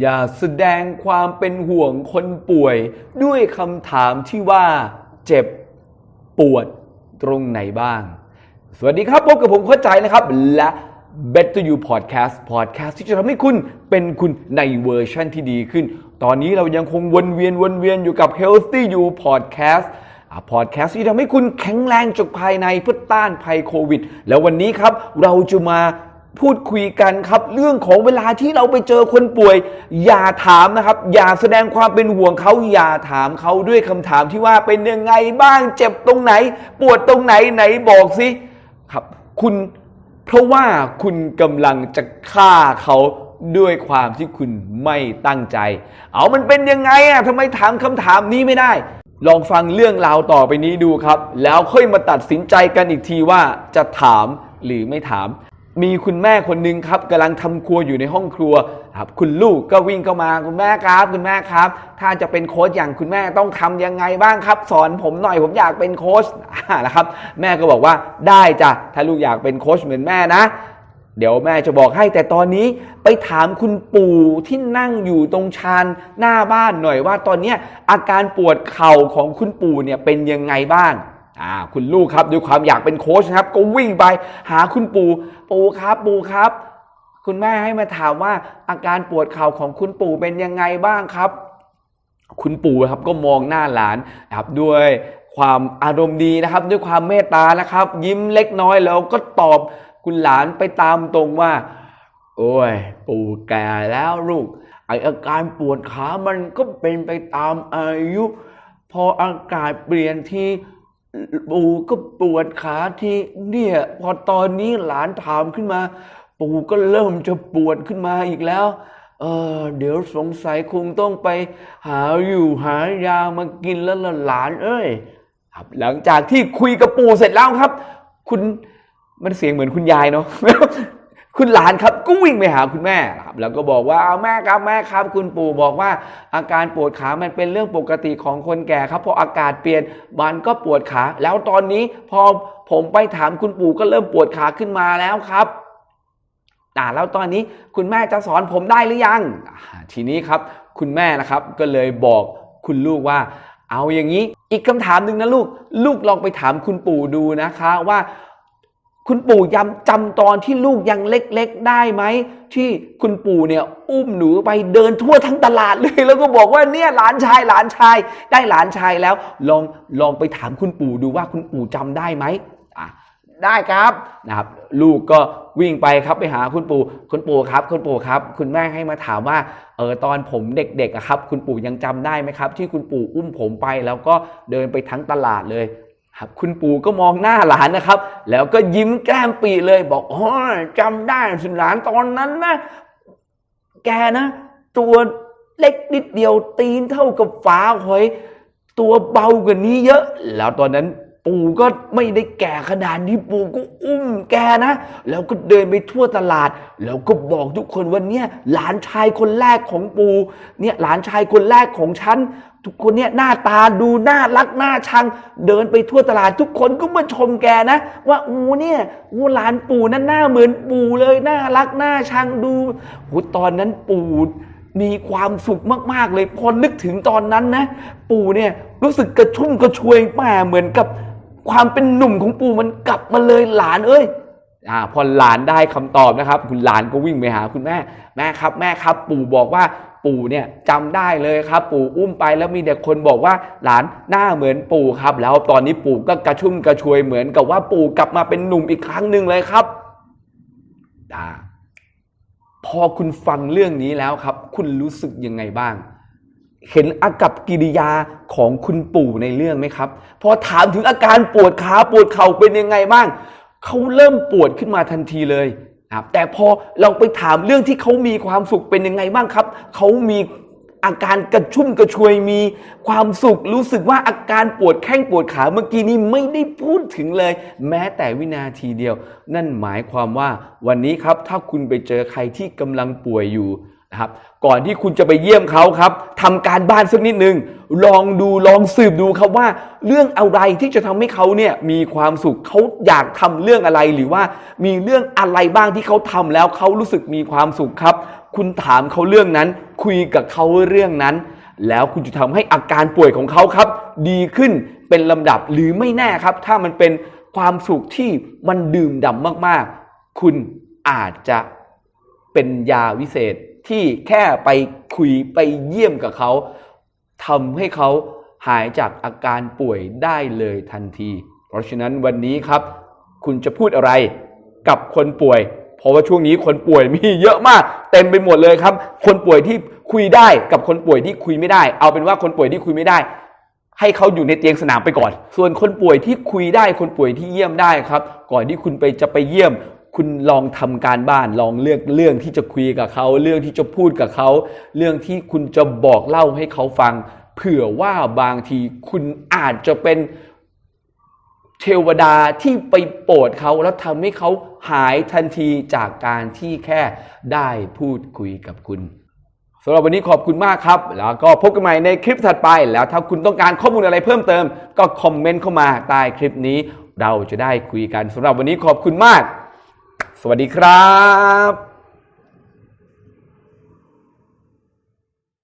อย่าแสดงความเป็นห่วงคนป่วย ด้วยคำถามที่ว่าเจ็บปวดตรงไหนบ้าง สวัสดีครับ พบกับผมเข้าใจนะครับ และ Better You Podcast Podcast ที่จะทำให้คุณเป็นคุณในเวอร์ชั่นที่ดีขึ้น ตอนนี้เรายังคงวนเวียนวนเวียนอยู่กับ Healthy You Podcast พอดแคสต์ที่ทำให้คุณแข็งแรงจากภายในเพื่อต้านภัยโควิด แล้ววันนี้ครับเราจะมา พูดคุยกันครับ เรื่องของเวลาที่เราไปเจอคนป่วย อย่าถามนะครับ อย่าแสดงความเป็นห่วงเขาอย่าถามเขาด้วยคำถามที่ว่าเป็นยังไงบ้างเจ็บตรงไหน ปวดตรงไหนไหนบอกสิครับ คุณเพราะว่าคุณกำลังจะฆ่าเขาด้วยความที่คุณไม่ตั้งใจ เอามันเป็นยังไงอะทำไมถามคำถามนี้ไม่ได้ ลองฟังเรื่องราวต่อไปนี้ดูครับ แล้วค่อยมาตัดสินใจกันอีกทีว่าจะถามหรือไม่ถาม มีคุณแม่คนหนึ่งครับกำลังทำครัวอยู่ในห้องครัวครับคุณลูกก็วิ่งเข้ามาคุณแม่ครับ คุณแม่ครับ ถ้าจะเป็นโค้ชอย่างคุณแม่ต้องทำยังไงบ้างครับ สอนผมหน่อยผมอยากเป็นโค้ชนะครับ แม่ก็บอกว่าได้จ้ะถ้าลูกอยากเป็นโค้ชเหมือนแม่นะ เดี๋ยวแม่จะบอกให้แต่ตอนนี้ไปถามคุณปู่ที่นั่งอยู่ตรงชานหน้าบ้านหน่อยว่าตอนนี้อาการปวดเข่าของคุณปู่เนี่ยเป็นยังไงบ้าง อ่าคุณลูกครับด้วยความอยากเป็นโค้ชครับ ก็วิ่งไปหาคุณปู่ปู่ครับ ปู่ครับ คุณแม่ให้มาถามว่าอาการปวดเข่าของคุณปู่เป็นยังไงบ้างครับ คุณปู่ครับก็มองหน้าหลานครับด้วยความอารมณ์ดีนะครับ ด้วยความเมตตานะครับ ยิ้มเล็กน้อยแล้วก็ตอบคุณหลานไปตามตรงว่า โอ้ย ปู่แก่แล้วลูกไออาการปวดขามันก็เป็นไปตามอายุ พออากาศเปลี่ยนที่ ปู่ก็ปวดขาที่เนี่ยพอตอนนี้หลานถามขึ้นมา ปู่ก็เริ่มจะปวดขึ้นมาอีกแล้วเออเดี๋ยวสงสัยคงต้องไปหาอยู่หายามากินแล้วละหลาน เอ้ยครับหลังจากที่คุยกับปู่เสร็จแล้วครับ คุณมันเสียงเหมือนคุณยายเนาะ คุณหลานครับก็วิ่งไปหาคุณแม่ครับแล้วก็บอกว่าเอาแม่ครับแม่ครับ คุณปู่บอกว่า อาการปวดขามันเป็นเรื่องปกติของคนแก่ครับพออากาศเปลี่ยนมันก็ปวดขา แล้วตอนนี้พอผมไปถามคุณปู่ก็เริ่มปวดขาขึ้นมาแล้วครับอ่าแล้วตอนนี้คุณแม่จะสอนผมได้หรือยัง ทีนี้ครับ คุณแม่นะครับก็เลยบอกคุณลูกว่า เอาอย่างนี้ อีกคำถามหนึ่งนะลูก ลูกลองไปถามคุณปู่ดูนะคะว่า คุณปู่ยำจำตอนที่ลูกยังเล็กๆได้ไหม ที่คุณปู่เนี่ย อุ้มหนูไปเดินทั่วทั้งตลาดเลย แล้วก็บอกว่าเนี่ยหลานชายหลานชาย ได้หลานชายแล้ว ลองลองไปถามคุณปู่ดูว่าคุณปู่จำได้ไหมอะได้ครับนะครับ ลูกก็วิ่งไปครับไปหาคุณปู่คุณปู่ครับ คุณปู่ครับ คุณแม่ให้มาถามว่าเออตอนผมเด็กๆครับ คุณปู่ยังจำได้ไหมครับ ที่คุณปู่อุ้มผมไปแล้วก็เดินไปทั้งตลาดเลย ครับคุณปู่ก็มองหน้าหลานนะครับ แล้วก็ยิ้มแก้มปีเลยบอกอ๋อจำได้สิหลานตอนนั้นนะ แกนะ ตัวเล็กนิดเดียวตีนเท่ากับฝาหอย ตัวเบากว่านี้เยอะ แล้วตอนนั้น ปู่ก็ไม่ได้แก่ขนาดนี้ปู่ก็อุ้มแกนะ แล้วก็เดินไปทั่วตลาด แล้วก็บอกทุกคนว่าเนี่ยหลานชายคนแรกของปู่เนี่ยหลานชายคนแรกของฉันทุกคนเนี่ยหน้าตาดูน่ารักน่าชัง เดินไปทั่วตลาดทุกคนก็มาชมแกนะ ว่าอ้เนี่ยอ้หลานปู่นั้นหน้าเหมือนปู่เลยน่ารักน่าชังดูโอ้ตอนนั้นปู่มีความสุขมาก ๆ เลยพอนึกถึงตอนนั้นนะ ปู่เนี่ยรู้สึกกระชุ่มกระชวยแม่เหมือนกับ ความเป็นหนุ่มของปู่มันกลับมาเลยหลานเอ้ยอ่าพอหลานได้คำตอบนะครับ คุณหลานก็วิ่งไปหาคุณแม่ แม่ครับ แม่ครับ ปู่บอกว่าปู่เนี่ยจำได้เลยครับ ปู่อุ้มไปแล้วมีเด็กคนบอกว่าหลานหน้าเหมือนปู่ครับ แล้วตอนนี้ปู่ก็กระชุ่มกระชวยเหมือนกับว่าปู่กลับมาเป็นหนุ่มอีกครั้งหนึ่งเลยครับพอคุณฟังเรื่องนี้แล้วครับ คุณรู้สึกยังไงบ้าง เห็นอากับกิริยาของคุณปู่ในเรื่องไหมครับ พอถามถึงอาการปวดขาปวดเข่าเป็นยังไงบ้างเขาเริ่มปวดขึ้นมาทันทีเลยครับแต่พอเราไปถามเรื่องที่เขามีความสุขเป็นยังไงบ้างครับเขามีอาการกระชุ่มกระชวยมีความสุขรู้สึกว่าอาการปวดแข้งปวดขาเมื่อกี้นี้ไม่ได้พูดถึงเลย แม้แต่วินาทีเดียว นั่นหมายความว่าวันนี้ครับถ้าคุณไปเจอใครที่กำลังป่วยอยู่ นะครับก่อนที่คุณจะไปเยี่ยมเขาครับทำการบ้านสักนิดนึง ลองดูลองสืบดูครับว่า เรื่องอะไรที่จะทำให้เขาเนี่ยมีความสุขเขาอยากทำเรื่องอะไรหรือว่ามีเรื่องอะไรบ้างที่เขาทำแล้วเขารู้สึกมีความสุขครับ คุณถามเขาเรื่องนั้น คุยกับเขาเรื่องนั้น แล้วคุณจะทำให้อาการป่วยของเขาครับ ดีขึ้นเป็นลำดับหรือไม่แน่ครับ ถ้ามันเป็นความสุขที่มันดื่มด่ำมากๆ คุณอาจจะเป็นยาวิเศษ ที่แค่ไปคุยไปเยี่ยมกับเขาทำให้เขาหายจากอาการป่วยได้เลยทันที เพราะฉะนั้นวันนี้ครับ คุณจะพูดอะไรกับคนป่วย เพราะว่าช่วงนี้คนป่วยมีเยอะมาก เต็มไปหมดเลยครับ คนป่วยที่คุยได้กับคนป่วยที่คุยไม่ได้ เอาเป็นว่าคนป่วยที่คุยไม่ได้ ให้เขาอยู่ในเตียงสนามไปก่อน ส่วนคนป่วยที่คุยได้คนป่วยที่เยี่ยมได้ครับ ก่อนที่คุณไปจะไปเยี่ยม คุณลองทำการบ้านลองเลือกเรื่องที่จะคุยกับเขา เรื่องที่จะพูดกับเขา เรื่องที่คุณจะบอกเล่าให้เขาฟัง เผื่อว่าบางทีคุณอาจจะเป็นเทวดาที่ไปโปรดเขาแล้วทำให้เขาหายทันทีจากการที่แค่ได้พูดคุยกับคุณสำหรับวันนี้ขอบคุณมากครับ แล้วก็พบกันใหม่ในคลิปถัดไป แล้วถ้าคุณต้องการข้อมูลอะไรเพิ่มเติม ก็คอมเมนต์เข้ามาใต้คลิปนี้ เราจะได้คุยกันสำหรับวันนี้ขอบคุณมาก สวัสดีครับ